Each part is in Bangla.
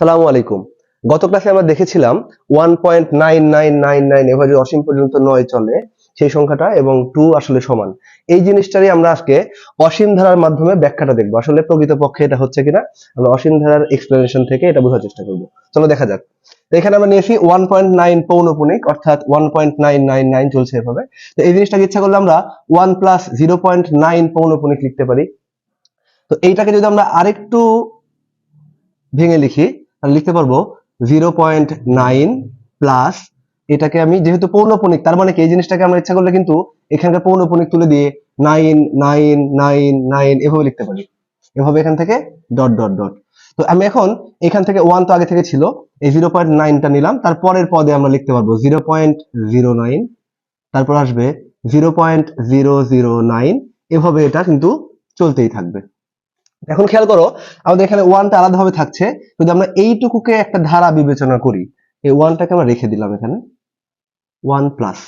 সালামু আলাইকুম। গত ক্লাসে আমরা দেখেছিলাম one point nine nine nine nine এভাবে অসীম পর্যন্ত নয় চলে সেই সংখ্যাটা এবং টু আসলে সমান। এই জিনিসটারই আমরা আজকে অসীম ধারার মাধ্যমে ব্যাখ্যাটা দেখব। আসলে প্রকৃতপক্ষে এটা হচ্ছে কিনা, আমরা অসীম ধারার এক্সপ্লেনেশন থেকে এটা বোঝার চেষ্টা করব। চলো দেখা যাক। এখানে আমরা নিয়েছি ওয়ান পয়েন্ট নাইন পৌনপুনিক, অর্থাৎ one point nine nine nine চলছে এভাবে। তো এই জিনিসটাকে ইচ্ছা করলে আমরা one plus zero point nine পৌনপুনিক লিখতে পারি। তো এইটাকে যদি আমরা আরেকটু ভেঙে লিখি তাহলে লিখতে পারব জিরো পয়েন্ট নাইন প্লাস এটাকে আমি যেহেতু পৌনপুনিক, তার মানে কি? এই জিনিসটাকে আমরা ইচ্ছা করলে কিন্তু এখানকার পৌনপুনিক তুলে দিয়ে নাইন নাইন নাইন নাইন এভাবে লিখতে পারি। এভাবে এখান থেকে ডট ডট ডট তো আমি এখন এখান থেকে ওয়ান তো আগে থেকে ছিল, এই জিরো পয়েন্ট নাইনটা নিলাম তারপরের পদে আমরা লিখতে পারব জিরো পয়েন্ট জিরো নাইন তারপর আসবে zero point zero zero nine এভাবে এটা কিন্তু চলতেই থাকবে। এখন খেয়াল করো, আমাদের এখানে ওয়ানটা আলাদাভাবে থাকছে, যদি আমরা এইটুকুকে একটা ধারা বিবেচনা করি, এই ওয়ানটাকে আমরা রেখে দিলাম এখানে ওয়ান প্লাস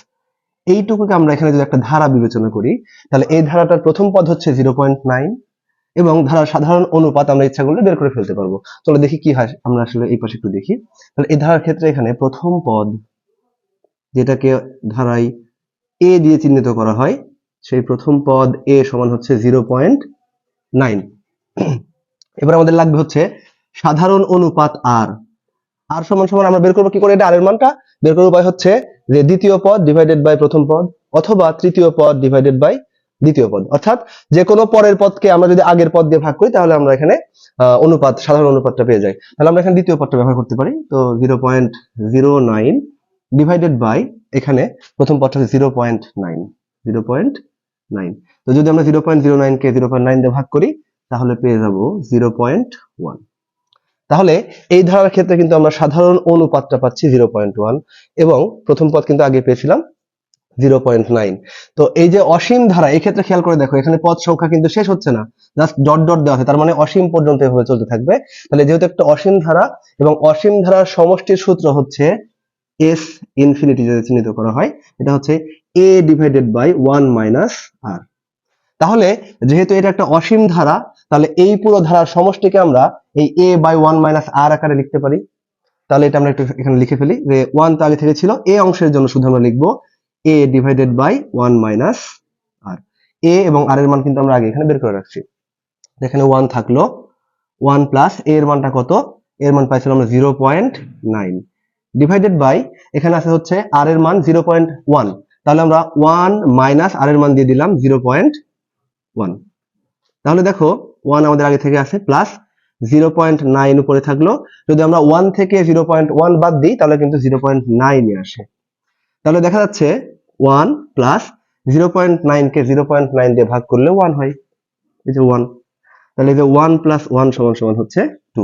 এইটুকুকে আমরা এখানে যদি একটা ধারা বিবেচনা করি, তাহলে এই ধারাটার প্রথম পদ হচ্ছে জিরো পয়েন্ট নাইন এবং ধারার সাধারণ অনুপাত আমরা ইচ্ছা করলে বের করে ফেলতে পারব। চলো দেখি কি হয়, আমরা আসলে এই পাশে একটু দেখি। তাহলে এই ধারার ক্ষেত্রে এখানে প্রথম পদ, যেটাকে ধারায় এ দিয়ে চিহ্নিত করা হয়, সেই প্রথম পদ এ সমান হচ্ছে জিরো পয়েন্ট নাইন এবার আমাদের লাগবে হচ্ছে সাধারণ অনুপাত আর আর সমান সমান আমরা বের করব কি করে? এটা আর এর মানটা। বের করার উপায় হচ্ছে যে দ্বিতীয় পদ ডিভাইডেড বাই প্রথম পদ অথবা তৃতীয় পদ ডিভাইডেড বাই দ্বিতীয় পদ। অর্থাৎ যে কোনো পরের পদকে আমরা যদি আগের পদ দিয়ে ভাগ করি, তাহলে আমরা এখানে অনুপাত, সাধারণ অনুপাতটা পেয়ে যাই। তাহলে আমরা এখানে দ্বিতীয় পদটা ব্যবহার করতে পারি। তো zero point zero nine divided by এখানে প্রথম পদটা হচ্ছে zero point nine zero point nine তো যদি আমরা জিরো পয়েন্ট জিরো নাইন কে জিরো পয়েন্ট নাইন দিয়ে ভাগ করি তাহলে পেয়ে যাব জিরো পয়েন্ট ওয়ান। তাহলে এই ধারার ক্ষেত্রে কিন্তু আমরা সাধারণ অনুপাতটা পাচ্ছি জিরো পয়েন্ট ওয়ান এবং প্রথম পদ কিন্তু আগে পেয়েছিলাম জিরো পয়েন্ট নাইন। তো এই যে অসীম ধারা, এই ক্ষেত্রে খেয়াল করে দেখো, এখানে পদ সংখ্যা কিন্তু শেষ হচ্ছে না, জাস্ট ডট ডট দেওয়া আছে, তার মানে অসীম পর্যন্ত এভাবে চলতে থাকবে। তাহলে যেহেতু একটা অসীম ধারা এবং অসীম ধারার সমষ্টির সূত্র হচ্ছে এস ইনফিনিটি যদি চিহ্নিত করা হয়, এটা হচ্ছে a divided by one minus r তাহলে যেহেতু এটা একটা অসীম ধারা, তাহলে এই পুরো ধারার সমষ্টিকে আমরা এই a by one minus r আকারে লিখতে পারি। তাহলে এটা আমরা একটু এখানে লিখে ফেলি যে ওয়ান তো আগে থেকে ছিল এ অংশের জন্য শুধু আমরা লিখব a divided by one minus r a এবং আর এর মান কিন্তু আমরা আগে এখানে বের করে রাখছি। এখানে ওয়ান থাকল ওয়ান প্লাস এ এর মানটা কত? এর মান পাইছিলাম আমরা zero point nine divided by এখানে আছে হচ্ছে আর এর মান জিরো পয়েন্ট ওয়ান তাহলে আমরা ওয়ান মাইনাস আর এর মান দিয়ে দিলাম জিরো পয়েন্ট ওয়ান তাহলে দেখো ওয়ান আমাদের আগে থেকে আছে প্লাস জিরো পয়েন্ট নাইন উপরে থাকল। যদি আমরা ওয়ান থেকে জিরো পয়েন্ট ওয়ান বাদ দিই, তাহলে কিন্তু জিরো পয়েন্ট নাইনে আসে। তাহলে দেখা যাচ্ছে one plus zero point nine কে জিরো পয়েন্ট নাইন দিয়ে ভাগ করলে ওয়ান হয়। এই যে ওয়ান তাহলে এই যে ওয়ান প্লাস ওয়ান সমান সমান হচ্ছে টু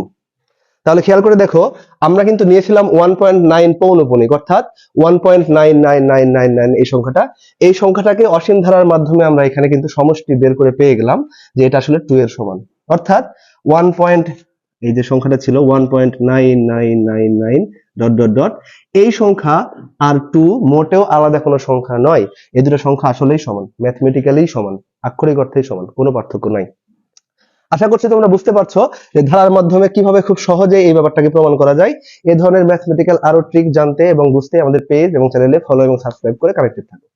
তাহলে খেয়াল করে দেখো, আমরা কিন্তু নিয়েছিলাম ওয়ান পয়েন্ট নাইন পৌনপনিক, অর্থাৎ one point nine nine nine nine nine এই সংখ্যাটা। এই সংখ্যাটাকে অসীম ধারার মাধ্যমে আমরা এখানে কিন্তু সমষ্টি বের করে পেয়ে গেলাম যে এটা আসলে টু এর সমান। অর্থাৎ ওয়ান পয়েন্ট এই যে সংখ্যাটা ছিল one point nine nine nine nine dot dot dot এই সংখ্যা আর টু মোটেও আলাদা কোনো সংখ্যা নয়। এই দুটো সংখ্যা আসলেই সমান ম্যাথমেটিক্যালি সমান, আক্ষরিক অর্থেই সমান, কোনো পার্থক্য নাই। আশা করছি তোমরা বুঝতে পারছ যে ধারার মাধ্যমে কীভাবে খুব সহজে এই ব্যাপারটাকে প্রমাণ করা যায়। এ ধরনের ম্যাথমেটিক্যাল আরও ট্রিক জানতে এবং বুঝতে আমাদের পেজ এবং চ্যানেলে ফলো এবং সাবস্ক্রাইব করে কানেক্টেড থাকো।